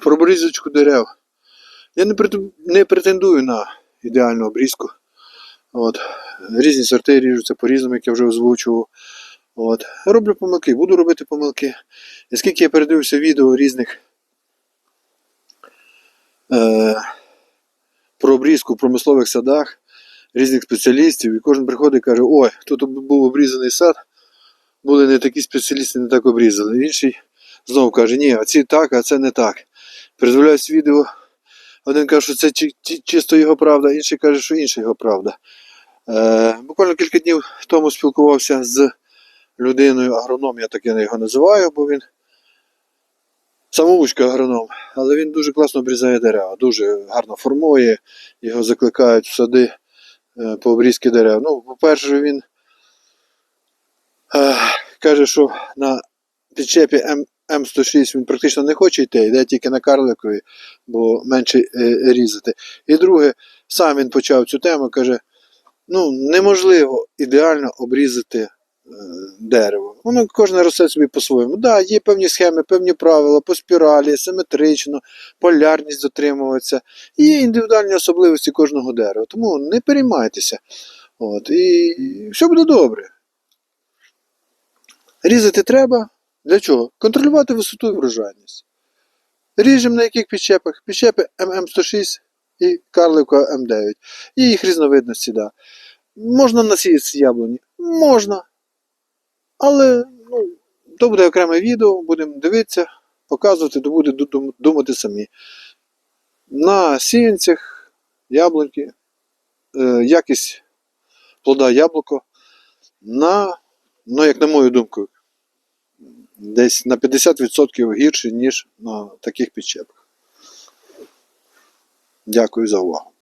про обрізочку дерев. Я не, не претендую на ідеальну обрізку. От. Різні сорти ріжуться по-різному, як я вже озвучував. От. Роблю помилки, буду робити помилки. І скільки я передивився відео різних е, про обрізку в промислових садах, різних спеціалістів, і кожен приходить і каже, ой, тут був обрізаний сад, були не такі спеціалісти, не так обрізали. Інший знову каже, ні, а ці так, а це не так. Передивляюсь відео, один каже, що це чи- чи- чисто його правда, інший каже, що інша його правда. Е, буквально кілька днів тому спілкувався з людиною, агроном, я так його називаю, бо він самоучка агроном, але він дуже класно обрізає дерева, дуже гарно формує, його закликають в сади е, по обрізки дерев. Ну, по-перше, він е, каже, що на підчепі М, М106 він практично не хоче йти, йде тільки на карликові, бо менше е, різати. І друге, сам він почав цю тему, каже: ну, неможливо ідеально обрізати е, дерево. Воно кожне росте собі по-своєму. Так, да, є певні схеми, певні правила по спіралі, симетрично, полярність дотримуватися. Є індивідуальні особливості кожного дерева. Тому не переймайтеся. От, і все буде добре. Різати треба. Для чого? Контролювати висоту і врожайність. Ріжемо на яких підчепах? Підчепи ММ106 і Карлівка М9. І їх різновидності, да. Можна насіяти яблуні? Можна. Але ну, то буде окреме відео, будемо дивитися, показувати, то буде думати самі. На сіянцях яблуньки, е, якість плода яблуко на, ну, як на мою думку, десь на 50% гірше, ніж на таких підчепах. Дякую за увагу.